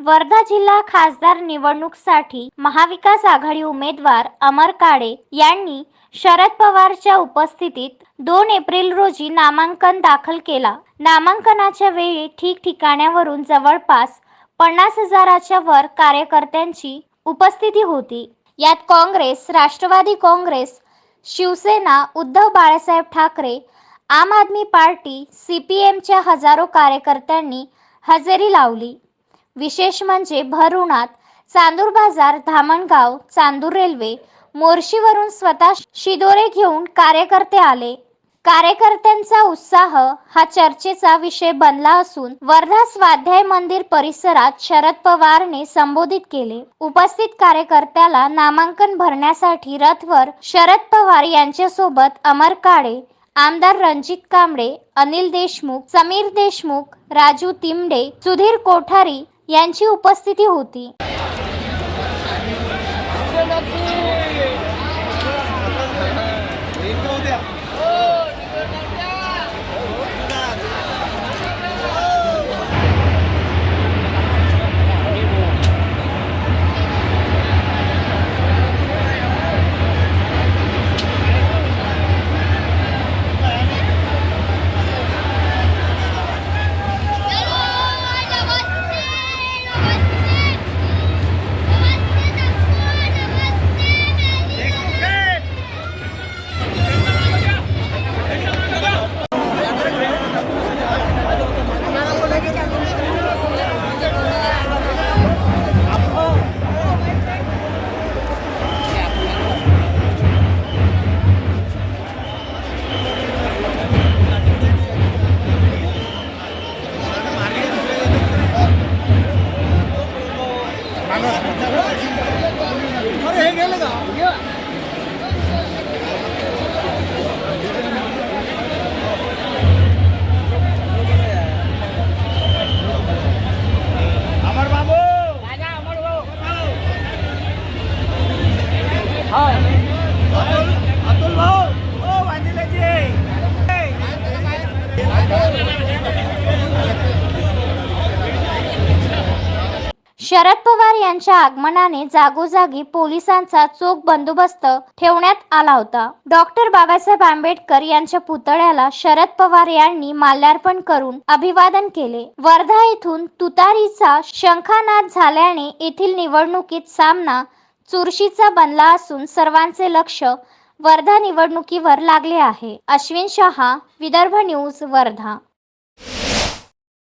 वर्धा जिल्हा खासदार निवडणूकसाठी महाविकास आघाडी उमेदवार अमर काळे यांनी शरद पवारच्या उपस्थितीत दोन एप्रिल रोजी नामांकन दाखल केला. नामांकनाच्या वेळी ठिकठिकाण्यावरून जवळपास पन्नास हजाराच्या वर कार्यकर्त्यांची उपस्थिती होती. यात Congress Rashtrawadi Congress Shiv Sena Uddhav Balasaheb Thackeray Aam Aadmi party C P एमच्या हजारो कार्यकर्त्यांनी हजेरी लावली. विशेष म्हणजे भर उन्हात चांदूर बाजार धामणगाव चांदूर रेल्वे मोर्शीवरून स्वतः शिदोरे घेऊन कार्यकर्ते आले. कार्यकर्त्यांचा उत्साह हा चर्चेचा विषय बनला असून वर्धा स्वाध्याय मंदिर परिसरात शरद पवारने संबोधित केले. उपस्थित कार्यकर्त्याला नामांकन भरण्यासाठी रथवर शरद पवार यांच्यासोबत अमर काळे आमदार रणजित कांबळे अनिल देशमुख समीर देशमुख राजू तिमडे सुधीर कोठारी यांची उपस्थिती होती. अतुल भाऊ ओ शरद पवार यांच्या आगमनाने जागोजागी पोलिसांचा चोख बंदोबस्त ठेवण्यात आला होता. डॉक्टर बाबासाहेब आंबेडकर यांच्या पुतळ्याला शरद पवार यांनी माल्यार्पण करून अभिवादन केले. वर्धा येथून तुतारीचा शंखानाद झाल्याने येथील निवडणुकीत सामना चुरशीचा बनला असून सर्वांचे लक्ष वर्धा निवडणुकीवर लागले आहे. अश्विन शहा विदर्भ न्यूज वर्धा.